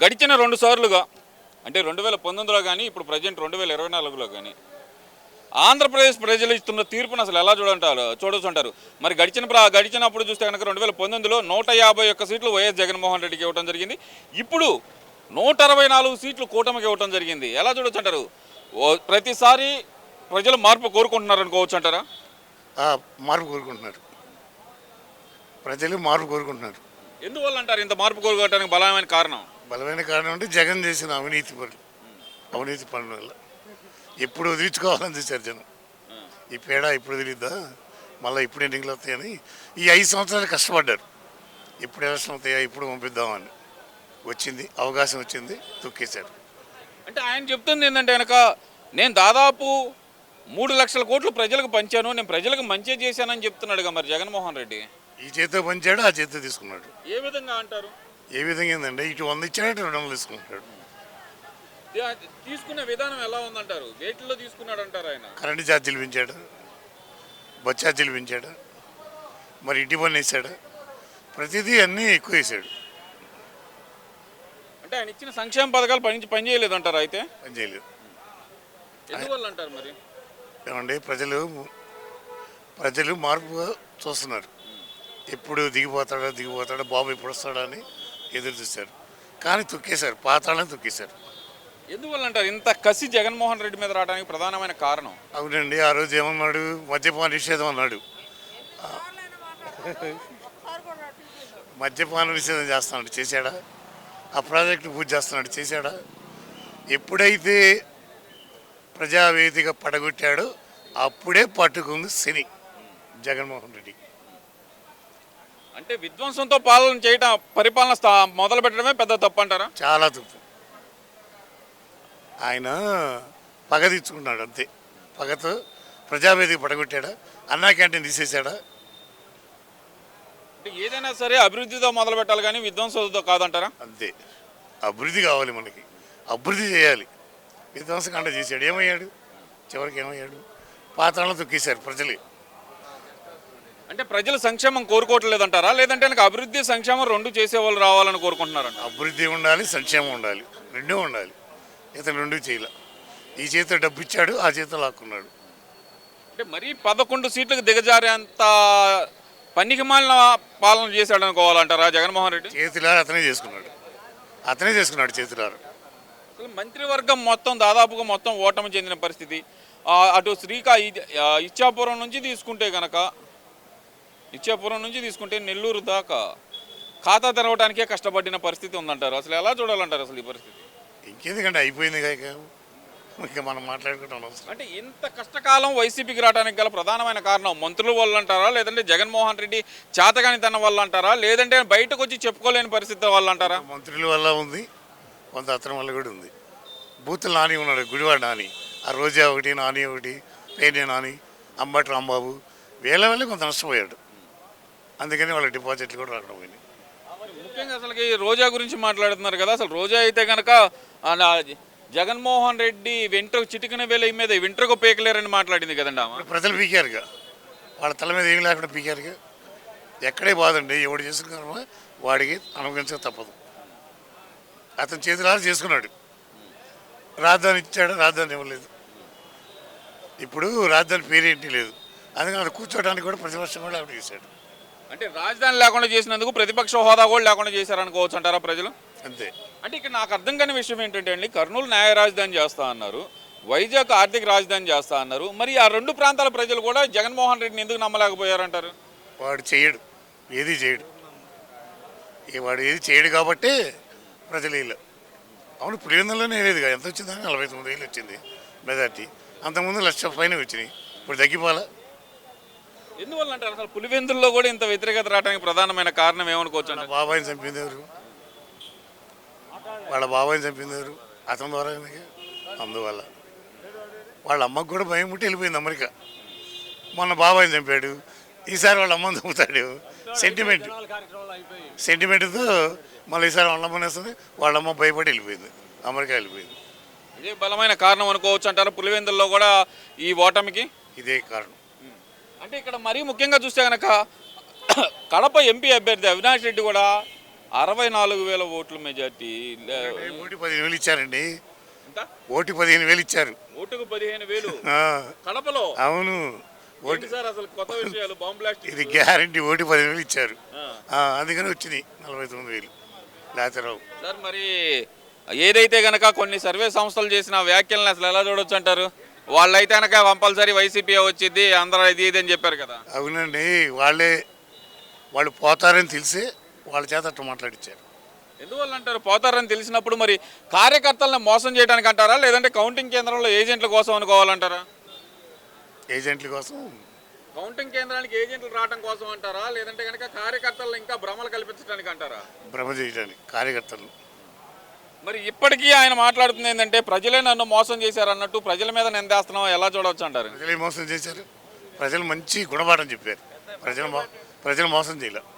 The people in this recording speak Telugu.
గడిచిన రెండు సార్లుగా అంటే రెండు వేల పంతొమ్మిదిలో కానీ ఇప్పుడు ప్రజెంట్ రెండు వేల ఇరవై నాలుగులో కానీ ఆంధ్రప్రదేశ్ ప్రజలు ఇస్తున్న తీర్పును అసలు ఎలా చూడంటారు చూడొచ్చు అంటారు మరి గడిచిన ప్ర- గడిచినప్పుడు చూస్తే కనుక రెండు వేల పంతొమ్మిదిలో నూట యాభై ఒక్క సీట్లు వైఎస్ జగన్మోహన్ రెడ్డికి ఇవ్వడం జరిగింది. ఇప్పుడు నూట అరవై నాలుగు సీట్లు కూటమికి ఇవ్వడం జరిగింది. ఎలా చూడొచ్చు అంటారు ఓ ప్రతిసారి ప్రజలు మార్పు కోరుకుంటున్నారు అనుకోవచ్చు అంటారా మార్పు కోరుకుంటున్నారు. ప్రజలు మార్పు కోరుకుంటున్నారు. ఎందువల్ల అంటారు ఇంత మార్పు కోరుకోవడానికి బలమైన కారణం? బలమైన కారణం అంటే జగన్ చేసిన అవినీతి పనులు. అవినీతి పనుల వల్ల. ఎప్పుడు వదిలించుకోవాలని చూశారు జనం. ఈ పేడ ఇప్పుడు వదిలిద్దా? మళ్ళీ ఇప్పుడు ఎన్నికలు వస్తాయని ఈ ఐదు సంవత్సరాలు కష్టపడ్డారు. ఎప్పుడు ఎలక్షన్ అవుతాయా ఇప్పుడు పంపిద్దామని. వచ్చింది అవకాశం వచ్చింది తొక్కేశారు. అంటే ఆయన చెప్తుంది ఏంటంటే కనుక నేను దాదాపు మూడు లక్షల కోట్లు ప్రజలకు పంచాను నేను ప్రజలకు మంచి చేశానని చెప్తున్నాడుగా మరి జగన్మోహన్ రెడ్డి. ఈ చేతితో పంచాడు ఆ చేతితో తీసుకున్నాడు. ఏ విధంగా అంటారు? ఏ విధంగా ఏందంటే ఇటు వంద ఇచ్చాడు రెండు వందలు తీసుకుంటాడు తీసుకునే విధానం ఎలా ఉందంటారు? వేటిల్లో తీసుకున్నాడు అంటారు ఆయన. కరెంటు ఛార్జీలు పెంచాడు బస్ ఛార్జీలు పెంచాడు మరి ఇంటి పన్ను వేసాడు ప్రతిదీ అన్నీ ఎక్కువ వేసాడు. అంటే ఆయన ఇచ్చిన సంక్షేమ పథకాలు పని పని చేయలేదు అంటారు అయితే? పని చేయలేదు. ఎందువల్ల అంటారు మరి? ఏమండి ప్రజలు ప్రజలు మార్పు చూస్తున్నారు. ఎప్పుడు దిగిపోతాడో దిగిపోతాడో బాబు ఎప్పుడు వస్తాడో అని ఎదురు చూశారు. కానీ తొక్కేశారు పాతాళని తొక్కేశారు. ఎందువల్ల అంటారు ఇంత కసి జగన్మోహన్ రెడ్డి మీద రావడానికి ప్రధానమైన కారణం? అవునండి ఆ రోజు ఏమన్నాడు? మద్యపాన నిషేధం అన్నాడు. మద్యపాన నిషేధం చేస్తున్నాడు చేశాడా? ఆ ప్రాజెక్టు పూజ చేస్తున్నాడు చేశాడా? ఎప్పుడైతే ప్రజావేదిక పడగొట్టాడో అప్పుడే పట్టుకుంది శని జగన్మోహన్ రెడ్డి. అంటే విధ్వంసంతో పాలన చేయటం పరిపాలన స్థా మొదలు పెట్టడమే పెద్ద తప్పు అంటారా చాలా తప్పు. ఆయన పగ తెచ్చుకున్నాడు అంతే. పగతో ప్రజావేదిక పడగొట్టాడా? అన్నా క్యాంటీన్ తీసేశాడా? అంటే ఏదైనా సరే అభివృద్ధితో మొదలు పెట్టాలి కానీ విధ్వంసంతో కాదంటారా? అంతే. అభివృద్ధి కావాలి మనకి. అభివృద్ధి చేయాలి. విధ్వంసకాండ చేశాడు. ఏమయ్యాడు? చివరికి ఏమయ్యాడు? పాత్రలను తొక్కేశారు ప్రజలు. అంటే ప్రజలు సంక్షేమం కోరుకోవట్లేదు అంటారా లేదంటే కనుక అభివృద్ధి సంక్షేమం రెండు చేసేవాళ్ళు రావాలని కోరుకుంటున్నారంట. అభివృద్ధి ఉండాలి సంక్షేమం ఉండాలి. రెండూ ఉండాలి. ఇతను రెండు చేయలే. ఈ చేతితో డబ్బు ఇచ్చాడు ఆ చేతితో లాక్కున్నాడు. అంటే మరీ పదకొండు సీట్లకు దిగజారేంత పనికి మాలిన పాలన చేశాడు అనుకోవాలంటారా జగన్మోహన్ రెడ్డి? చేతిలారు అతనే చేసుకున్నాడు. అతనే చేసుకున్నాడు చేతిలారు. అసలు మంత్రివర్గం మొత్తం దాదాపుగా మొత్తం ఓటమి చెందిన పరిస్థితి. ఆ, అటు శ్రీకా ఇచ్చాపురం నుంచి తీసుకుంటే గనక ఇచ్చాపురం నుంచి తీసుకుంటే నెల్లూరు దాకా ఖాతా తెరవడానికే కష్టపడిన పరిస్థితి ఉందంటారు. అసలు ఎలా చూడాలంటారు అసలు ఈ పరిస్థితి? ఇంకెందుకంటే అయిపోయింది ఇంకా మనం మాట్లాడుకుంటాం అంటే ఇంత కష్టకాలం వైసీపీకి రావడానికి గల ప్రధానమైన కారణం మంత్రుల వల్ల అంటారా లేదంటే జగన్మోహన్ రెడ్డి చేతగానితనం వల్ల అంటారా లేదంటే బయటకు వచ్చి చెప్పుకోలేని పరిస్థితి వల్ల అంటారా మంత్రుల వల్ల ఉంది కొంత అతని వల్ల కూడా ఉంది. బూతులు నాని ఉన్నాడు గుడివాడ నాని. ఆ రోజా ఒకటి నాని ఒకటి పేర్ని నాని అంబటి రాంబాబు. వీళ్ళ వల్లే కొంత నష్టపోయాడు. అందుకని వాళ్ళ డిపాజిట్లు కూడా రావడం పోయినాయి. ముఖ్యంగా అసలుకి రోజా గురించి మాట్లాడుతున్నారు కదా అసలు రోజా అయితే కనుక జగన్మోహన్ రెడ్డి వెంట్రకు చిటికిన వేల మీద వెంట్రకు పేకలేరని మాట్లాడింది కదండి ఆమె. ప్రజలు పీకారుగా. వాళ్ళ తల మీద ఏం లేకుండా పీకారుగా. ఎక్కడే బాధండి ఎవడు చేసుకున్నారో వాడికి అనుభవించక తప్పదు. అతను చేతులారా చేసుకున్నాడు. రాజధాని ఇచ్చాడు రాజధాని ఇవ్వలేదు. ఇప్పుడు రాజధాని పేరేంటి లేదు. అందుకని అది కూర్చోడానికి కూడా ప్రతిపక్షం కూడా ఆవిడ చేశాడు. అంటే రాజధాని లేకుండా చేసినందుకు ప్రతిపక్ష హోదా కూడా లేకుండా చేశారనుకోవచ్చు అంటారా ప్రజలు? అంతే. అంటే ఇక్కడ నాకు అర్థం కాని విషయం ఏంటంటే అండి కర్నూలు న్యాయ రాజధాని చేస్తా అన్నారు వైజాగ్ ఆర్థిక రాజధాని చేస్తా అన్నారు మరి ఆ రెండు ప్రాంతాల ప్రజలు కూడా జగన్మోహన్ రెడ్డిని ఎందుకు నమ్మలేకపోయారంటారు? వాడు చేయడు ఏది చేయడు. వాడు ఏది చేయడు కాబట్టే ప్రజలు వీళ్ళు. అవును పులివెందులోనే లేదుగా ఎంత వచ్చిందా? నలభై తొమ్మిది వేలు వచ్చింది మెజార్టీ. అంతకుముందు లక్ష పైన వచ్చినాయి. ఇప్పుడు తగ్గిపోలా ఎందువల్ల అంటారు? అసలు పులివెందుల్లో కూడా ఇంత వ్యతిరేకత రావడానికి ప్రధానమైన కారణం ఏమనుకోవచ్చు అంటారు? బాబాయిని చంపింది ఎవరు? వాళ్ళ బాబాయిని చంపింది ఎవరు? అతని ద్వారా అందువల్ల. వాళ్ళ అమ్మకు కూడా భయం పుట్టి వెళ్ళిపోయింది అమెరికా. మొన్న బాబాయిని చంపాడు. ఈసారి వాళ్ళ అమ్మని చంపుతాడు. సెంటిమెంట్ సెంటిమెంట్తో మళ్ళీ ఈసారి వాళ్ళ అమ్మని వస్తుంది. వాళ్ళ అమ్మ భయపడి వెళ్ళిపోయింది. అమెరికా వెళ్ళిపోయింది. ఇదే బలమైన కారణం అనుకోవచ్చు అంటారు పులివెందుల్లో కూడా ఈ ఓటమికి? ఇదే కారణం. అంటే ఇక్కడ మరీ ముఖ్యంగా చూస్తే కనుక కడప ఎంపీ అభ్యర్థి అవినాష్ రెడ్డి కూడా అరవై నాలుగు వేల ఓట్ల మెజార్టీ ఓటు పదిహేను వేలు ఇచ్చారండి. ఓటు పదిహేను వేలు ఇచ్చారు. ఓటుకు పదిహేను వేలు? కడపలో? అవును. ఓటు ఏంటి సార్ అసలు కొత్త విషయాలు? బాంబ్ బ్లాస్ట్ ఇది గ్యారంటీ ఓటు పదిహేను వేలు ఇచ్చారు. అందుకని వచ్చినాయి నలభై తొమ్మిది వేలు. లేకపోతే రావు సార్ మరి ఏదైతే గనక కొన్ని సర్వే సంస్థలు చేసిన వ్యాఖ్యలను అసలు ఎలా చూడొచ్చు అంటారు? వాళ్ళైతే కనుక కంపల్సరీ వైసీపీ వచ్చింది అందరూ ఇది ఇది అని చెప్పారు కదా. అవునండి వాళ్ళే వాళ్ళు పోతారని తెలిసి వాళ్ళ చేత అట్లా మాట్లాడించారు ఎందువల్ల అంటారు? పోతారని తెలిసినప్పుడు మరి కార్యకర్తలను మోసం చేయడానికి అంటారా? లేదంటే కౌంటింగ్ కేంద్రంలో ఏజెంట్ల కోసం అనుకోవాలంటారా? ఏజెంట్ల కోసం. కౌంటింగ్ కేంద్రానికి ఏజెంట్లు రావడం కోసం అంటారా? లేదంటే కనుక కార్యకర్తలను ఇంకా భ్రమలు కల్పించడానికి అంటారా? భ్రమ చేయడానికి కార్యకర్తలు మరి ఇప్పటికీ ఆయన మాట్లాడుతుంది ఏంటంటే ప్రజలే నన్ను మోసం చేశారు అన్నట్టు ప్రజల మీద నిందేస్తున్నాం ఎలా చూడవచ్చు అంటారు? ప్రజలు మోసం చేశారు. ప్రజలు మంచి గుణపాఠం చెప్పారు. ప్రజలు మో- ప్రజలు మోసం చేయలేదు